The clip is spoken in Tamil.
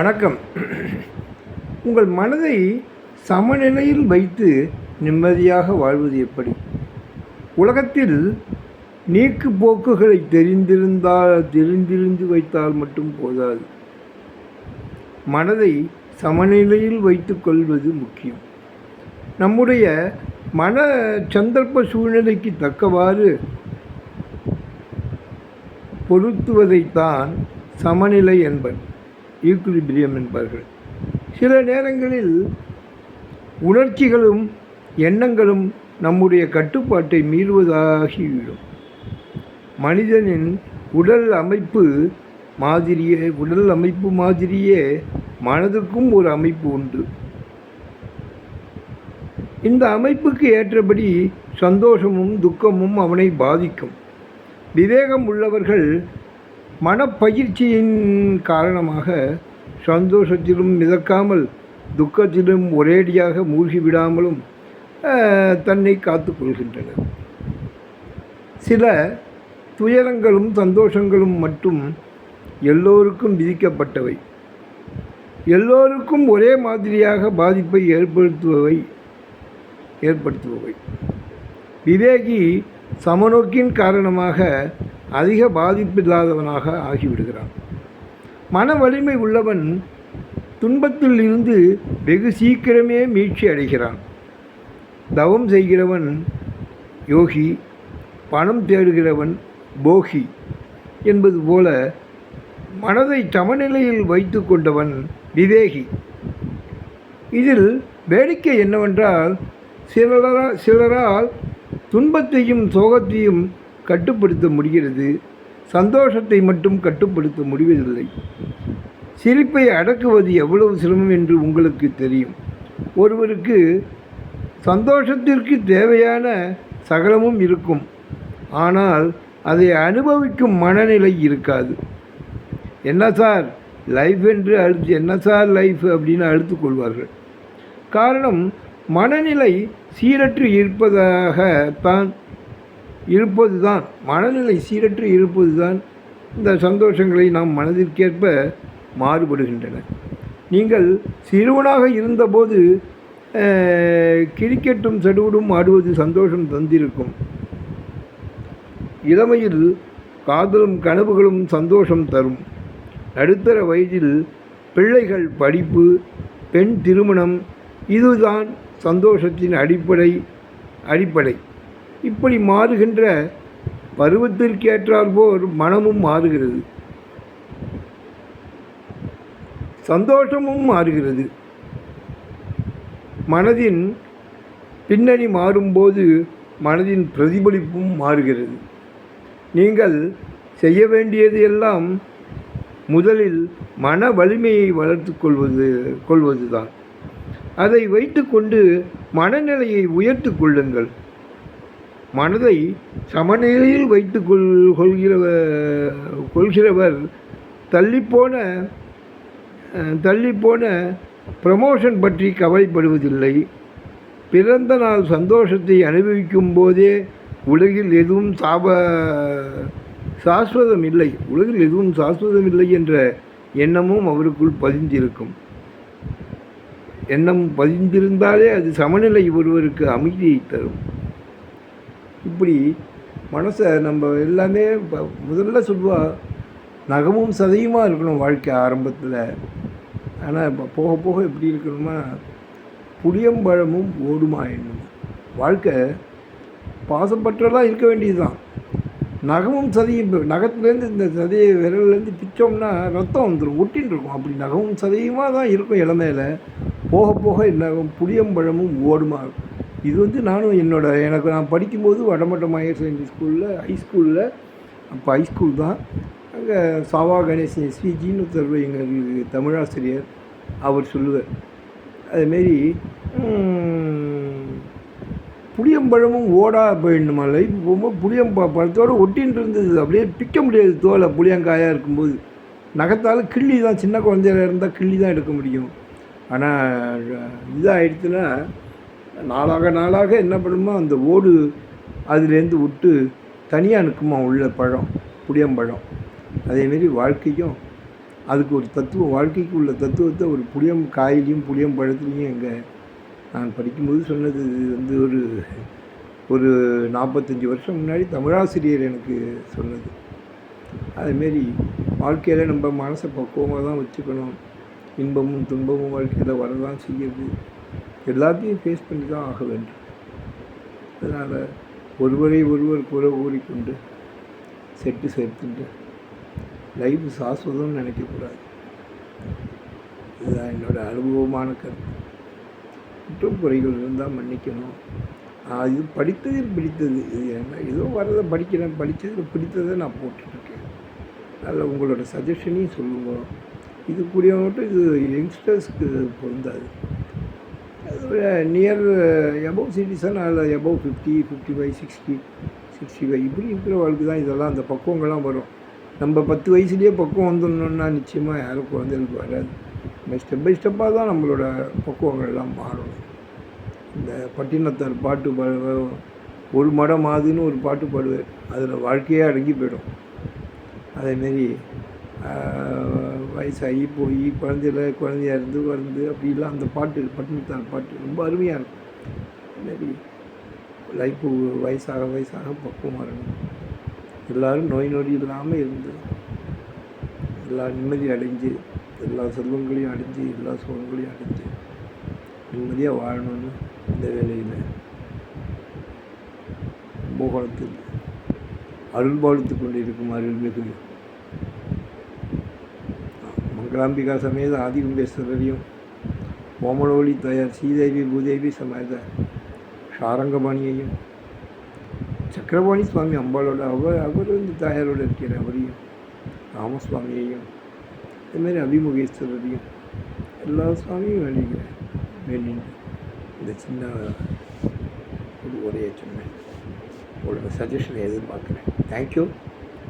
வணக்கம். உங்கள் மனதை சமநிலையில் வைத்து நிம்மதியாக வாழ்வது எப்படி? உலகத்தில் நீக்கு போக்குகளை தெரிந்திருந்தால் தெரிந்திருந்து வைத்தால் மட்டும் போதாது. மனதை சமநிலையில் வைத்துக்கொள்வது முக்கியம். நம்முடைய மன சந்தர்ப்ப சூழ்நிலைக்கு தக்கவாறு பொருத்துவதைத்தான் சமநிலை என்பன் ஈக்குலிபிரியம் என்பார்கள். சில நேரங்களில் உணர்ச்சிகளும் எண்ணங்களும் நம்முடைய கட்டுப்பாட்டை மீறுவதாகிவிடும் மனிதனின் உடல் அமைப்பு மாதிரியே உடல் அமைப்பு மாதிரியே மனதுக்கும் ஒரு அமைப்பு உண்டு. இந்த அமைப்புக்கு ஏற்றபடி சந்தோஷமும் துக்கமும் அவனை பாதிக்கும். விவேகம் உள்ளவர்கள் மனப்பயிற்சியின் காரணமாக சந்தோஷத்திலும் மிதக்காமல் துக்கத்திலும் ஒரேடியாக மூழ்கி விடாமலும் அஹ், தன்னை காத்துக்கொள்கின்றனர் சில துயரங்களும் சந்தோஷங்களும் மட்டும் எல்லோருக்கும் விதிக்கப்பட்டவை. எல்லோருக்கும் ஒரே மாதிரியாக பாதிப்பை ஏற்படுத்துபவை ஏற்படுத்துபவை. விவேகி சமநோக்கின் காரணமாக அதிக பாதிப்பில்லாதவனாக ஆகிவிடுகிறான். மன வலிமை உள்ளவன் துன்பத்தில் இருந்து வெகு சீக்கிரமே மீட்சி அடைகிறான். தவம் செய்கிறவன் யோகி பணம் தேடுகிறவன் போகி என்பது போல மனதை சமநிலையில் வைத்து கொண்டவன் விவேகி. இதில் வேடிக்கை என்னவென்றால் சிலரா சிலரால் துன்பத்தையும் சோகத்தையும் கட்டுப்படுத்த முடிகிறது. சந்தோஷத்தை மட்டும் கட்டுப்படுத்த முடிவதில்லை. சிரிப்பை அடக்குவது எவ்வளவு சிரமம் என்று உங்களுக்கு தெரியும். ஒருவருக்கு சந்தோஷத்திற்கு தேவையான சகலமும் இருக்கும். ஆனால் அதை அனுபவிக்கும் மனநிலை இருக்காது. என்ன சார்? லைஃப் என்று அழுத்து என்ன சார் லைஃப் அப்படின்னு அழுத்து கொள்வார்கள். காரணம் மனநிலை சீரற்று இருப்பதாக தான் இருப்பது தான் மனநிலை சீரற்று இருப்பது தான் இந்த சந்தோஷங்களை நாம் மனதிற்கேற்ப மாறுபடுகின்றன. நீங்கள் சிறுவனாக இருந்தபோது கிரிக்கெட்டும் சடுகுடும் ஆடுவது சந்தோஷம் தந்திருக்கும். இளமையில் காதலும் கனவுகளும் சந்தோஷம் தரும். நடுத்தர வயதில் பிள்ளைகள் படிப்பு பெண் திருமணம் இதுதான் சந்தோஷத்தின் அடிப்படை அடிப்படை. இப்படி மாறுகின்ற பருவத்திற்கேற்றாற்போல் மனமும் மாறுகிறது. சந்தோஷமும் மாறுகிறது. மனதின் பின்னணி மாறும்போது மனதின் பிரதிபலிப்பும் மாறுகிறது. நீங்கள் செய்ய வேண்டியது எல்லாம் முதலில் மன வலிமையை வளர்த்து கொள்வது கொள்வதுதான். அதை வைத்துக்கொண்டு மனநிலையை உயர்த்து கொள்ளுங்கள். மனதை சமநிலையில் வைத்து கொள் கொள்கிறவர் கொள்கிறவர் தள்ளிப்போன தள்ளிப்போன ப்ரமோஷன் பற்றி கவலைப்படுவதில்லை. பிறந்த நாள் சந்தோஷத்தை அனுபவிக்கும் போதே உலகில் எதுவும் சாப சாஸ்வதம் இல்லை. உலகில் எதுவும் சாஸ்வதம் இல்லை என்ற எண்ணமும் அவருக்குள் பதிந்திருக்கும். எண்ணம் பதிந்திருந்தாலே அது சமநிலை ஒருவருக்கு அமைதியை தரும். இப்படி மனசை நம்ம எல்லாமே இப்போ முதல்ல சொல்லுவா நகமும் சதையுமாக இருக்கணும் வாழ்க்கை ஆரம்பத்தில். ஆனால் இப்போ போக போக எப்படி இருக்கணுமா புளியம்பழமும் ஓடுமா என்னும் வாழ்க்கை பாசப்பற்றலாம் இருக்க வேண்டியது தான் நகமும் சதையும் இப்போ நகத்துலேருந்து இந்த சதையை விரல்லேருந்து பிச்சோம்னா ரத்தம் வந்துடும் ஒட்டின்னு இருக்கும். அப்படி நகமும் சதையுமாக தான் இருக்கும் இளமையில. போக போக என்ன புளியம்பழமும் ஓடுமா இது வந்து நானும் என்னோட எனக்கு நான் படிக்கும்போது வடமட்டம் ஹையர் செகண்டரி ஸ்கூலில் ஹைஸ்கூலில் அப்போ ஹைஸ்கூல் தான். அங்கே சாவா கணேசன் எஸ்விஜின்னு ஒருத்தர் எங்களுக்கு தமிழாசிரியர் அவர் சொல்லுவார். அதுமாரி புளியம்பழமும் ஓடா போயிடணுமா லைஃப் போகும்போது புளியம் பழத்தோடு ஒட்டின்னு இருந்தது. அப்படியே பிக்க முடியாது தோலை புளியங்காயாக இருக்கும்போது. நகத்தால் கிள்ளி தான் சின்ன குழந்தையில இருந்தால் கிள்ளி தான் எடுக்க முடியும். ஆனால் இதாகிடுச்சுன்னா நாளாக நாளாக என்ன பண்ணுமோ அந்த ஓடு அதுலேருந்து விட்டு தனியாக நிற்குமா உள்ள பழம் புளியம்பழம். அதேமாரி வாழ்க்கையும் அதுக்கு ஒரு தத்துவம் வாழ்க்கைக்கு உள்ள தத்துவத்தை ஒரு புளியம் காயிலையும் புளியம் பழத்துலேயும் எங்கே நான் படிக்கும்போது சொன்னது இது வந்து ஒரு ஒரு நாற்பத்தஞ்சு வருஷம் முன்னாடி தமிழாசிரியர் எனக்கு சொன்னது. அதுமாரி வாழ்க்கையில் நம்ம மனசை பக்குவமாக தான் வச்சுக்கணும். இன்பமும் துன்பமும் வாழ்க்கையில் வரதான் செய்யுது. எல்லாத்தையும் ஃபேஸ் பண்ணி தான் ஆக வேண்டும். அதனால் ஒருவரை ஒருவர் கூட ஊறிக்கொண்டு செட்டு சேர்த்துட்டு லைஃப் சாஸ்வதம்னு நினைக்கக்கூடாது. இதுதான் என்னோடய அனுபவமான கருத்து. குற்றம் குறைகள் இருந்தால் மன்னிக்கணும். இது படித்ததில் பிடித்தது. இது என்ன ஏதோ வரதை படிக்கிறேன் படித்ததில் பிடித்ததை நான் போட்டுட்ருக்கேன். அதில் உங்களோட சஜஷனையும் சொல்லுங்க. இது கூடிய மட்டும் இது யங்ஸ்டர்ஸ்க்கு பொருந்தாது. நியர் எபவ் சிட்டிசன் அதில் above fifty fifty five sixty sixty five இப்படி இருக்கிறவங்களுக்கு தான் இதெல்லாம். அந்த பக்குவங்கள்லாம் வரும். நம்ம பத்து வயசுலேயே பக்குவம் வந்துடணுன்னா நிச்சயமாக யாரும் குழந்தைகளுக்கு வராது. நம்ம ஸ்டெப் பை ஸ்டெப்பாக தான் நம்மளோட பக்குவங்கள்லாம் மாறணும் இந்த பட்டினத்தார் பாட்டு பாடு ஒரு மடம் ஆகுதுன்னு ஒரு பாட்டு பாடுவார். அதில் வாழ்க்கையே அடங்கி போயிடும். அதேமாரி வயசாகி போய் குழந்தையில குழந்தையா இருந்து வந்து அப்படிலாம் அந்த பாட்டு பட்டினத்தார் பாட்டு ரொம்ப அருமையாக இருக்கும். அதுமாரி லைஃப்பு வயசாக வயசாக பக்குவமாக இருக்கணும். எல்லோரும் நோய் நொடி இல்லாமல் இருந்து எல்லா நிம்மதி அடைஞ்சு எல்லா செல்வங்களையும் அடைஞ்சு எல்லா சுகங்களையும் அடைஞ்சு நிம்மதியாக வாழணும்னு இந்த வேலையில் கும்பகோணத்தில் அருள்பாலித்து கொண்டிருக்கும் அருள்மிகு மங்களாம்பிகா சமேத ஆதிகும்பேஸ்வரரையும் ஓமலோலி தயார் ஸ்ரீதேவி பூதேவி சமேத சாரங்கபாணியையும் சக்கரபாணி சுவாமி அம்பாளோட அவர் அவர் வந்து தாயாரோட இருக்கிற அவரையும் ராமசுவாமியையும் இதுமாரி அபிமுகேஸ்வரரையும் எல்லா சுவாமியும் வேண்டிக்கிறேன் வேண்டிட்டு இந்த சின்ன ஒரு உரையை சொன்னேன் உங்களோட சஜஷனை எதிர்பார்க்குறேன் தேங்க்யூ